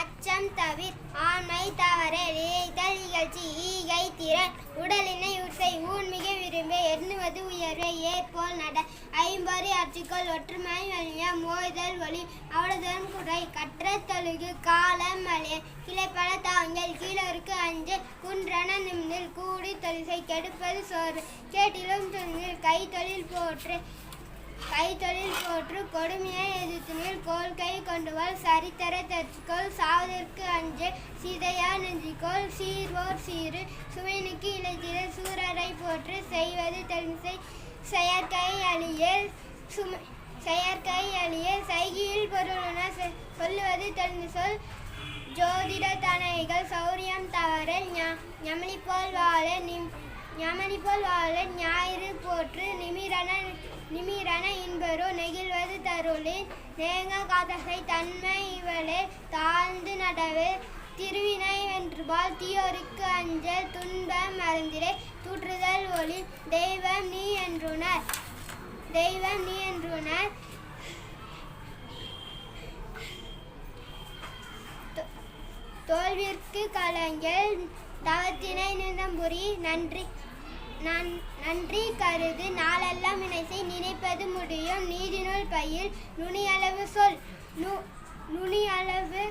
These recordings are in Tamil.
அச்சம் தவிர் ஆண்மை தவற இழைத்தல் நிகழ்ச்சி ஈகை திறன் உடலினை உசை ஊன்மிக விரும்ப எண்ணுவது உயர்வை ஏற்போல் நட ஐம்பொறி அச்சுக்கள் ஒற்றுமை வழிய மோய்தல் ஒளி அவளதன் குறை கற்ற தொழுகு காலம் மலைய கிளைப்பட தாங்கள் கீழருக்கு அஞ்சு குன்றன நிமிடில் கூடி தொழிசை கெடுப்பது சோறு கேட்டிலும் தொழில் கை தொழில் போற்று கைத்தொழில் போற்று கொடுமையை எதிர்த்துனில் கோல் கை கொண்டுவாள். சரித்தர தச்சுக்கோள் சாவதற்கு அஞ்சு சிதையா நெஞ்சிக்கோள். சீர்வோர் சீரு சுவைனுக்கு இழைத்திட சூரரை போற்று செய்வது தெளிசை செயற்கை அழிய சுமை செயற்கை அழிய சைகியில் பொருளுன சொல்லுவது தெரிந்து சொல் ஜோதிட தனைகள் சௌரியம் தவற ஞமனி போல் வாழ யமனி ஞமனி போல் வாழ ஞாயிறு போற்று நிமிரன நிமிரன இன்பரோ நெகிழ்வது தருளின் நேங்க காதசை தன்மை இவளே. தாழ்ந்து நடவே. திருவினை வென்றுபால் தீயோருக்கு அஞ்சல் துன்பம் மறந்திரே தூற்றுதல் ஒளி. தெய்வம் நீ என்றுணர் தெய்வம் நீ என்றுணர் தோல்விற்கு கலைஞர் தவத்தினை நிதம்புரி. நன்றி. நன் நன்றி கருது. நாளெல்லாம் இணைசை நினைப்பது முடியும். நீதிநூல் பையில் நுனியளவு சொல். நு நுனியளவு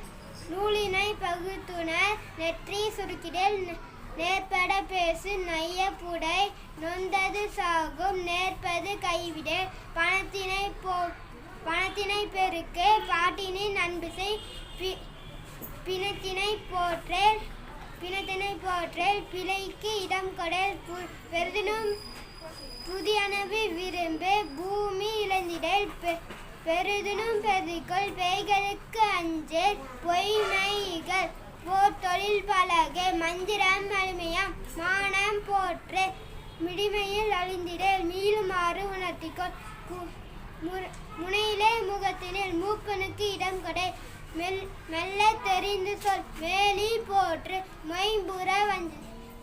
நூலினை பகுத்துணர். நெற்றி சுருக்கிடல் நேர்பட பேசு. நைய புடை நொந்தது சாகும். நேர்ப்பது கைவிட. பணத்தினை போ பணத்தினை பெருக்கு. பாட்டினின் அன்புசை பி பிணத்தினை போற்றேன் பிணத்தினை போற்றேல் பிழைக்கு இடம் கொடல் பு- பெரிதினும் புதியனவு விரும்பு பூமி இழந்திடல் பெ- பெரிதினும் பெருதிக்குள் பேய்களுக்கு அஞ்சல் பொய்மைகள். போர் தொழில் பலகை மந்திரம் அருமையாம். மானம் போற்று மிடிமையில் அழிந்திடல். மீளுமாறு உணர்த்திக்கொள் முனையிலே முகத்தினில் மூப்பனுக்கு இடம் கொடை. மெல் மெல்ல தெரிந்து சொல். வேலி போற்று மைம்புற வஞ்சி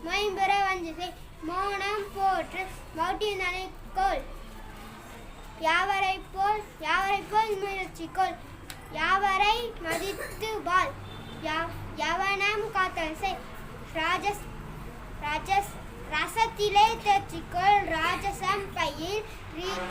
மைம்புற வஞ்சிசை மோனம் போற்று மௌட்டியனை கோல். யாவரை போல் யாவரை போல் முயற்சிக்கொள். யாவரை மதித்து வாழ். யா- யவனம் காத்தல் செய் ராஜஸ் ராஜஸ் ரசத்திலே தேர்ச்சிக்கோள் ராஜசம் பையில் ரீ-